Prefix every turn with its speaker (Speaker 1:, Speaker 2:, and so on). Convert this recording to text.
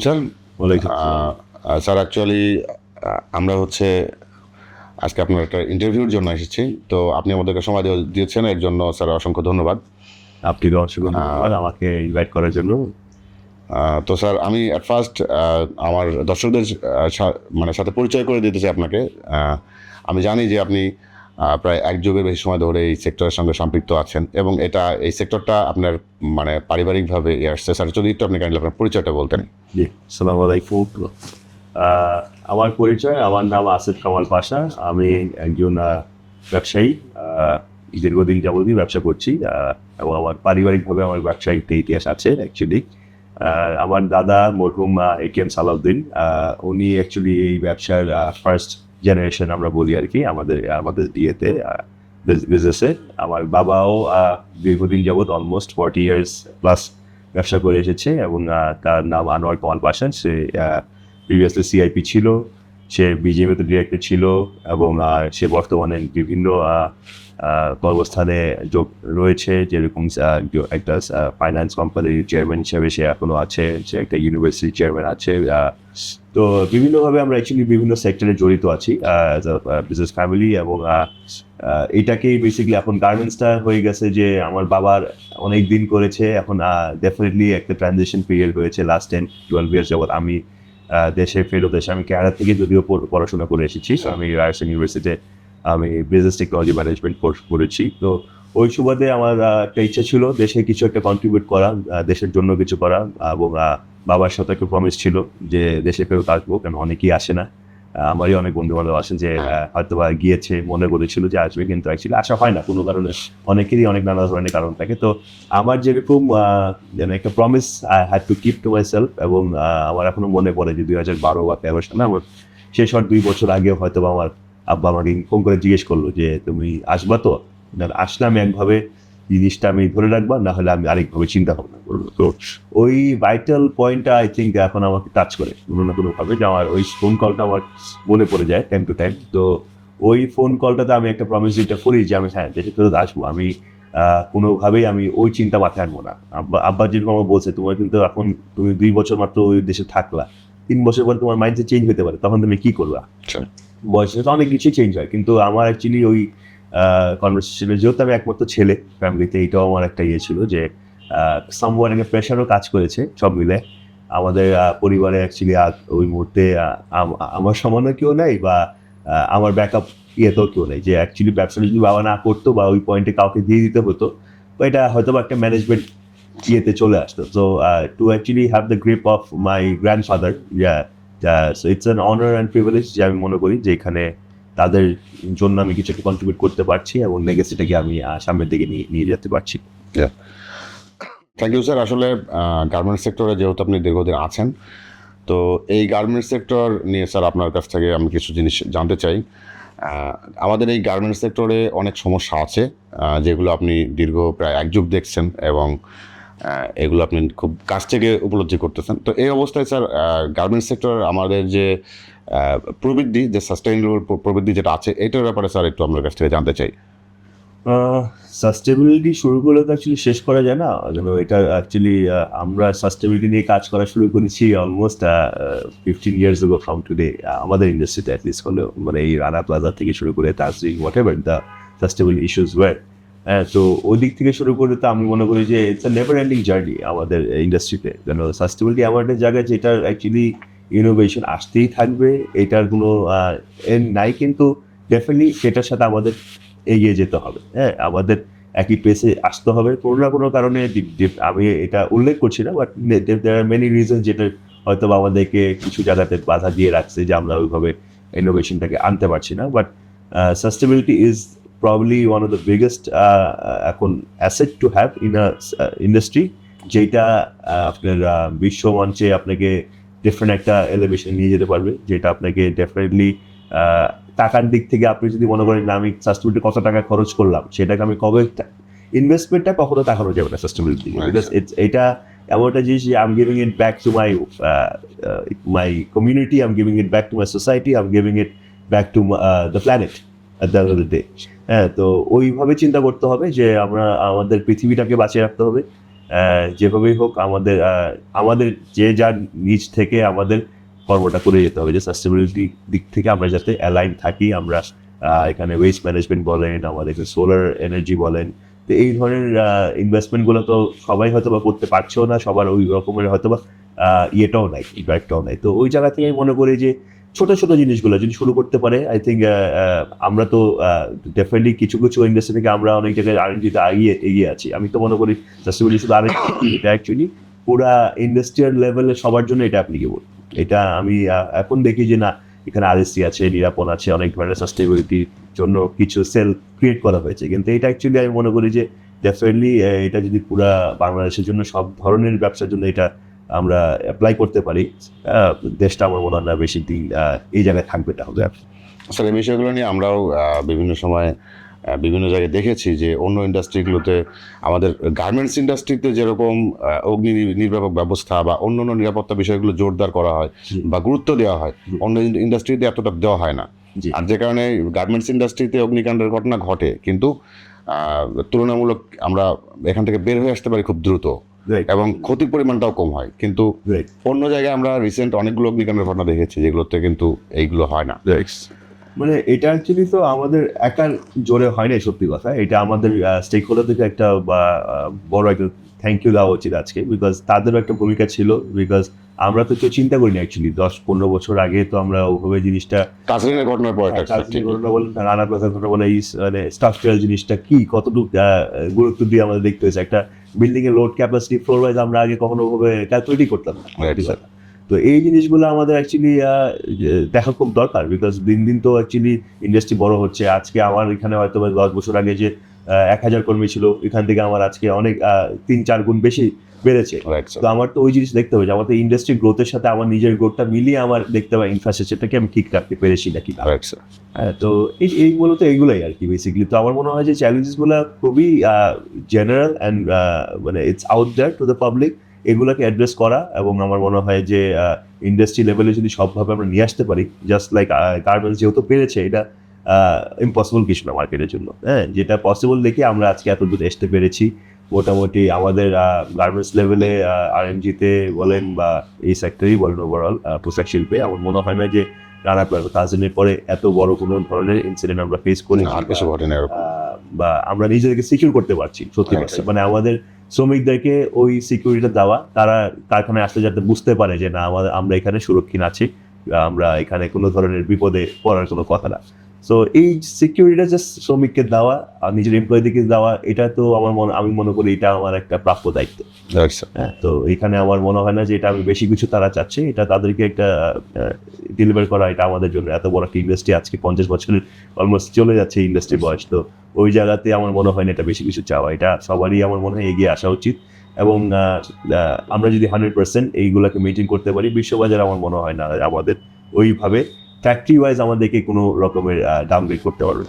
Speaker 1: Sir sir actually আমরা হচ্ছে আজকে আপনার একটা ইন্টারভিউর জন্য এসেছি। তো আপনি আমাদেরকে সময় দিয়ে- দিয়েছেন এর জন্য স্যার অসংখ্য ধন্যবাদ।
Speaker 2: আপনি অসংখ্য ধন্যবাদ আমাকে ইনভাইট করার জন্য।
Speaker 1: তো স্যার আমি অ্যাট ফার্স্ট আমার দর্শকদের মানে সাথে পরিচয় করে দিতে চাই আপনাকে আমি জানি যে আপনি প্রায় এক যুগের বেশি সময় ধরে এই সেক্টরের সঙ্গে সম্পৃক্ত আছেন এবং এটা, এই সেক্টরটা আপনার মানে পারিবারিকভাবে আসছে স্যার যদি একটু আপনি কাইন্ডলি আপনার পরিচয়টা বলতেন।
Speaker 2: আমার পরিচয়, আমার নাম আসিফ কামাল পাশা। আমি একজন ব্যবসায়ী দীর্ঘদিন যাবতীয় ব্যবসা করছি এবং আমার পারিবারিকভাবে আমার ব্যবসায়িক ইতিহাস আছে অ্যাকচুয়ালি আমার দাদা মরহুম এ কে এম সালাউদ্দিন। উনি অ্যাকচুয়ালি এই ব্যবসার ফার্স্ট জেনারেশন আমরা বলি আর কি, আমাদের আমাদের ইয়েতে বিজনেসে আমার বাবাও দীর্ঘদিন যাবৎ অলমোস্ট ফর্টি ইয়ার্স প্লাস ব্যবসা করে এসেছে এবং তার নাম আনোয়ার কমাল পাশান। সে প্রিভিয়াসলি সিআইপি ছিল। সে বিজেপিতে ডিরেক্টর ছিল এবং সে বর্তমানে বিভিন্ন কর্মস্থানে যোগ রয়েছে। যেরকম একটা ফাইন্যান্স কোম্পানির চেয়ারম্যান হিসেবে সে এখনও আছে। সে একটা ইউনিভার্সিটি চেয়ারম্যান আছে তো বিভিন্নভাবে আমরা অ্যাকচুয়ালি বিভিন্ন সেক্টরে জড়িত আছি অ্যাজ আ বিজনেস ফ্যামিলি এবং এটাকেই বেসিক্যালি এখন গার্মেন্টসটা হয়ে গেছে যে আমার বাবার অনেক দিন করেছে। এখন ডেফিনেটলি একটা ট্রানজেকশন পিরিয়ড হয়েছে লাস্ট টেন টুয়েলভ ইয়ার্স যাবত আমি দেশে ফেরত এসে আমি কেরালা থেকে যদিও পড়- পড়াশোনা করে এসেছি আমি রায়স ইউনিভার্সিটিতে আমি বিজনেস টেকনোলজি ম্যানেজমেন্ট কোর্স করেছি। তো ওই সুবাদে আমার একটা ইচ্ছা ছিল দেশে কিছু একটা কন্ট্রিবিউট করা দেশের জন্য কিছু করা, এবং বাবার সাথে একটা প্রমিস ছিল যে দেশে ফেরত আসব কেন অনেকেই আসে না। আমারই অনেক বন্ধু বান্ধব আছেন যে হয়তো বা গিয়েছে মনে করেছিল যে আসবে কিন্তু অ্যাকচুয়ালি আসা হয় না। কোনো কারণে অনেকেরই অনেক নানা ধরনের কারণ থাকে। তো আমার যেরকম যেন একটা promise I had to keep to myself এবং আমার এখনও মনে পড়ে যে দুই হাজার বারো বা তেরো সালে আমার শেষ হওয়ার দুই বছর আগেও হয়তো আমার আব্বা আমাকে ফোন করে জিজ্ঞেস করল যে তুমি আসবা তো? না, আসলে আমি একভাবে। জিনিসটা আমি ধরে রাখবা না হলে আমি আরেকভাবে চিন্তা ভাবনা করব। তো ওই ভাইটাল পয়েন্টটা আই থিঙ্ক এখন আমাকে টাচ করে কোনো না কোনোভাবে। যে আমার ওই ফোন কলটা আমার মনে পড়ে যায় টাইম টু টাইম তো ওই ফোন কলটাতে আমি একটা প্রমিস যেটা করি যে আমি হ্যাঁ দেশে ফেরত আসব। আমি কোনোভাবেই আমি ওই চিন্তা মাথায় আনব না। আব্বা আব্বা যেরকম আমার বলছে তোমার কিন্তু এখন তুমি দুই বছর মাত্র ওই দেশে থাকলা। তিন বছর পর তোমার মাইন্ডসেট চেঞ্জ হতে পারে। তখন তুমি কি করবা?
Speaker 1: আচ্ছা।
Speaker 2: বয়সে তো অনেক কিছুই চেঞ্জ হয়। কিন্তু আমার অ্যাকচুয়ালি ওই কনভারসেশনে যেহেতু আমি একমাত্র ছেলে ফ্যামিলিতে এইটাও আমার একটা ইয়ে ছিল যে সামওয়ান একটা প্রেশারও কাজ করেছে সব মিলে। আমাদের পরিবারে অ্যাকচুয়ালি ওই মুহূর্তে আমার সমানও কেউ নেই বা আমার ব্যাকআপ ইয়েতেও কেউ নেই যে অ্যাকচুয়ালি ব্যবসা যদি বাবা না করতো বা ওই পয়েন্টে কাউকে দিয়ে দিতে হতো, তো এটা হয়তো বা একটা ম্যানেজমেন্ট ইয়েতে চলে আসতো। So to actually have the grip of my grand grandfather so it's an honour and privilege যে আমি মনে করি যে এখানে তাদের জন্য আমি কিছু একটা কন্ট্রিবিউট করতে পারছি এবং লেগেসিটাকে আমি সামনের দিকে নিয়ে নিয়ে যেতে পারছি।
Speaker 1: থ্যাংক ইউ স্যার আসলে গার্মেন্টস সেক্টরে যেহেতু আপনি দীর্ঘদিন আছেন, তো এই গার্মেন্টস সেক্টর নিয়ে স্যার আপনার কাছ থেকে আমি কিছু জিনিস জানতে চাই। আমাদের এই গার্মেন্টস সেক্টরে অনেক সমস্যা আছে যেগুলো আপনি দীর্ঘ প্রায় এক যুগ দেখছেন এবং এগুলো আপনি খুব কাছ থেকে উপলব্ধি করতেছেন। তো এই অবস্থায় স্যার গার্মেন্টস সেক্টর আমাদের যে প্রবৃদ্ধি, যে সাস্টেইনেবল প্রবৃদ্ধি যেটা আছে, এটার ব্যাপারে স্যার একটু আপনার কাছ থেকে জানতে চাই।
Speaker 2: সাস্টেবিলিটি শুরু করলে তো অ্যাকচুয়ালি শেষ করা যায় না। এটা অ্যাকচুয়ালি আমরা সাস্টেবিলিটি নিয়ে কাজ করা শুরু করেছি almost fifteen years ago from today আমাদের ইন্ডাস্ট্রিতে অ্যাটলিস্ট হলেও। মানে এই রানা প্লাজা থেকে শুরু করে Tazreen whatever the sustainable issues were তো ওই দিক থেকে শুরু করে তো আমি মনে করি যে it's a never ending journey আমাদের ইন্ডাস্ট্রিতে কেন সাস্টেবিলিটি অ্যাওয়ার্ডের জায়গায় যেটার অ্যাকচুয়ালি ইনোভেশন আসতেই থাকবে, এটার কোনো এর নাই, কিন্তু ডেফিনেটলি সেটার সাথে আমাদের এগিয়ে যেতে হবে। হ্যাঁ আমাদের একই পেসে আসতে হবে। কোনো না কোনো কারণে আমি এটা উল্লেখ করছি না but there are many reason যেটা হয়তো আমাদেরকে কিছু জায়গাতে বাধা দিয়ে রাখছে যে আমরা ওইভাবে ইনোভেশনটাকে আনতে পারছি না। But sustainability is probably one of the biggest এখন asset to have in a industry যেটা আপনার বিশ্ব মঞ্চে আপনাকে ডিফারেন্ট একটা এলিভেশন নিয়ে যেতে পারবে যেটা আপনাকে ডেফিনেটলি টাকার দিক থেকে আপনি যদি মনে করেন না আমি সাস্টেবিলিটি কত টাকা খরচ করলাম সেটাকে আমি কবে ইনভেস্টমেন্টটা কখনো তাকানো যাবে না সাস্টেবিলিটি. বিকজ এটা এমন একটা জিনিস যে I'm giving it back to my my community I'm giving it back to my society I'm giving it back to the planet at the day হ্যাঁ তো ওইভাবে চিন্তা করতে হবে যে আমরা, আমাদের পৃথিবীটাকে বাঁচিয়ে রাখতে হবে। যেভাবেই হোক আমাদের আমাদের যে যার নিজ থেকে আমাদের কর্মটা করে যেতে হবে। যে সাস্টেনেবিলিটি দিক থেকে আমরা যাতে অ্যালাইন থাকি, আমরা এখানে ওয়েস্ট ম্যানেজমেন্ট বলেন, আমাদের সোলার এনার্জি বলেন। তো এই ধরনের ইনভেস্টমেন্টগুলো তো সবাই হয়তো বা করতে পারছেও না, সবার ওই রকমের হয়তো বা ইয়েটাও নাই ইম্প্যাক্টটাও নাই। তো ওই জায়গা থেকে আমি মনে করি যে ছোট ছোট জিনিসগুলো যদি শুরু করতে পারে আই থিঙ্ক আমরা তো ডেফিনেটলি কিছু কিছু ইন্ডাস্ট্রি থেকে আমরা অনেক জায়গায় আরএনজিতে এগিয়ে এগিয়ে আছি। আমি তো মনে করি শুধু আরএনজি এটা অ্যাকচুয়ালি পুরা ইন্ডাস্ট্রিয়াল লেভেলে সবার জন্য এটা আপনি অ্যাপ্লিকেবল এটা আমি এখন দেখি যে না এখানে আরএসসি আছে নিরাপন আছে অনেক ধরনের সাস্টেবিলিটির জন্য কিছু সেল ক্রিয়েট করা হয়েছে। কিন্তু এটা অ্যাকচুয়ালি আমি মনে করি যে ডেফিনেটলি এটা যদি পুরা বাংলাদেশের জন্য সব ধরনের ব্যবসার জন্য এটা আমরা অ্যাপ্লাই করতে পারি দেশটা আমার মনে হয় না বেশি দিন এই জায়গায় থাকবে তাহলে।
Speaker 1: আসলে বিষয়গুলো নিয়ে আমরাও বিভিন্ন সময় বিভিন্ন জায়গায় দেখেছি যে অন্য ইন্ডাস্ট্রিগুলোতে আমাদের গার্মেন্টস ইন্ডাস্ট্রিতে যেরকম অগ্নি নির্বাপক ব্যবস্থা বা অন্য অন্য নিরাপত্তা বিষয়গুলো জোরদার করা হয় বা গুরুত্ব দেওয়া হয় অন্য ইন্ডাস্ট্রিতে এতটা দেওয়া হয় না। আর যে কারণে গার্মেন্টস ইন্ডাস্ট্রিতে অগ্নিকাণ্ডের ঘটনা ঘটে কিন্তু তুলনামূলক আমরা এখান থেকে বের হয়ে আসতে পারি খুব দ্রুত। এবং ক্ষতির পরিমাণটাও কম হয়। কিন্তু অন্য জায়গায় আমরা রিসেন্ট অনেকগুলো অগ্নিকাণ্ডের ঘটনা দেখেছি যেগুলোতে কিন্তু এইগুলো হয় না।
Speaker 2: মানে এটা অ্যাকচুয়ালি তো আমাদের একার জোরে হয় না সত্যি কথা। এটা আমাদের স্টেক হোল্ডার থেকে একটা বড় একটা থ্যাংক ইউ দেওয়া উচিত আজকে। বিকজ তাদেরও একটা ভূমিকা ছিল। বিকজ আমরা তো কেউ চিন্তা করিনি অ্যাকচুয়ালি দশ পনেরো বছর আগে তো আমরা ওভাবে জিনিসটা
Speaker 1: কাজরিনের ঘটনার পর
Speaker 2: ঘটনা বলেন রানা প্লাজার ঘটনা বলেন এই মানে স্ট্রাকচারাল জিনিসটা কি কতটুকু গুরুত্ব দিয়ে আমাদের দেখতে হয়েছে। একটা বিল্ডিং এর লোড ক্যাপাসিটি ফ্লোর ওয়াইজ আমরা আগে কখনো ভাবে ক্যালকুলেটই করতাম না তো এই জিনিসগুলো আমাদের অ্যাকচুয়ালি দেখা খুব দরকার বিকজ দিন দিন তো অ্যাকচুয়ালি ইন্ডাস্ট্রি বড় হচ্ছে। আজকে আমার এখানে হয়তো দশ বছর আগে যে এক হাজার কর্মী ছিল এখান থেকে আমার আজকে অনেক তিন চার গুণ বেশি বেড়েছে। তো আমার তো ওই জিনিস দেখতে হবে যে আমাদের ইন্ডাস্ট্রি গ্রোথের সাথে আমার নিজের গ্রোথটা মিলিয়ে আমার দেখতে হবে ইনফ্রাস্ট্রাকচারটাকে আমি ঠিক রাখতে পেরেছি নাকি হ্যাঁ তো এই এইগুলো তো এইগুলোই আর কি বেসিক্যালি তো আমার মনে হয় যে চ্যালেঞ্জেসগুলো খুবই জেনারেল অ্যান্ড মানে it's out there to the public এগুলোকে অ্যাড্রেস করা এবং আমার মনে হয় যে ইন্ডাস্ট্রি লেভেলে যদি সবভাবে আমরা নিয়ে আসতে পারি জাস্ট লাইক গার্মেন্টস যেহেতু পেরেছে এটা ইম্পসিবল কিছু না মার্কেটের জন্য। হ্যাঁ যেটা পসিবল দেখে আমরা আজকে এত দূর আসতে পেরেছি। মোটামুটি আমাদের গার্মেন্টস লেভেলে আর এমজিতে বলেন বা এই সেক্টরেই বলেন ওভারঅল পোশাক শিল্পে আমার মনে হয় না যে রানা প্লাজা কাজিনের পরে এত বড় কোনো ধরনের ইনসিডেন্ট আমরা ফেস করি
Speaker 1: আর কিছু ঘটে না এরকম।
Speaker 2: বা আমরা নিজেদেরকে সিকিউর করতে পারছি সত্যি। মানে আমাদের শ্রমিকদেরকে ওই সিকিউরিটিটা দেওয়া তারা কারখানায় আসলে যাতে বুঝতে পারে যে না আমাদের আমরা এখানে সুরক্ষিত আছি আমরা এখানে কোনো ধরনের বিপদে পড়ার কোনো কথা না। সো এই সিকিউরিটিটা জাস্ট শ্রমিককে দেওয়া আর নিজের এমপ্লয়ীদেরকে দেওয়া এটা তো আমার মনে আমি মনে করি এটা আমার একটা প্রাপ্য দায়িত্ব। হ্যাঁ তো এখানে আমার মনে হয় না যে এটা আমি বেশি কিছু তারা চাচ্ছে এটা তাদেরকে একটা ডেলিভার করা এটা আমাদের জন্য এত বড় একটা ইন্ডাস্ট্রি আজকে পঞ্চাশ বছরের অলমোস্ট চলে যাচ্ছে ইন্ডাস্ট্রি বয়স তো ওই জায়গাতে আমার মনে হয় না এটা বেশি কিছু চাওয়া এটা সবারই আমার মনে হয় এগিয়ে আসা উচিত। এবং আমরা যদি হান্ড্রেড পার্সেন্ট এইগুলোকে মেনটেন করতে পারি বিশ্ববাজার আমার মনে হয় না আমাদের ওইভাবে ফ্যাক্টরি ওয়াইজ আমাদেরকে কোনো রকমের ডাউনগ্রেড করতে পারবে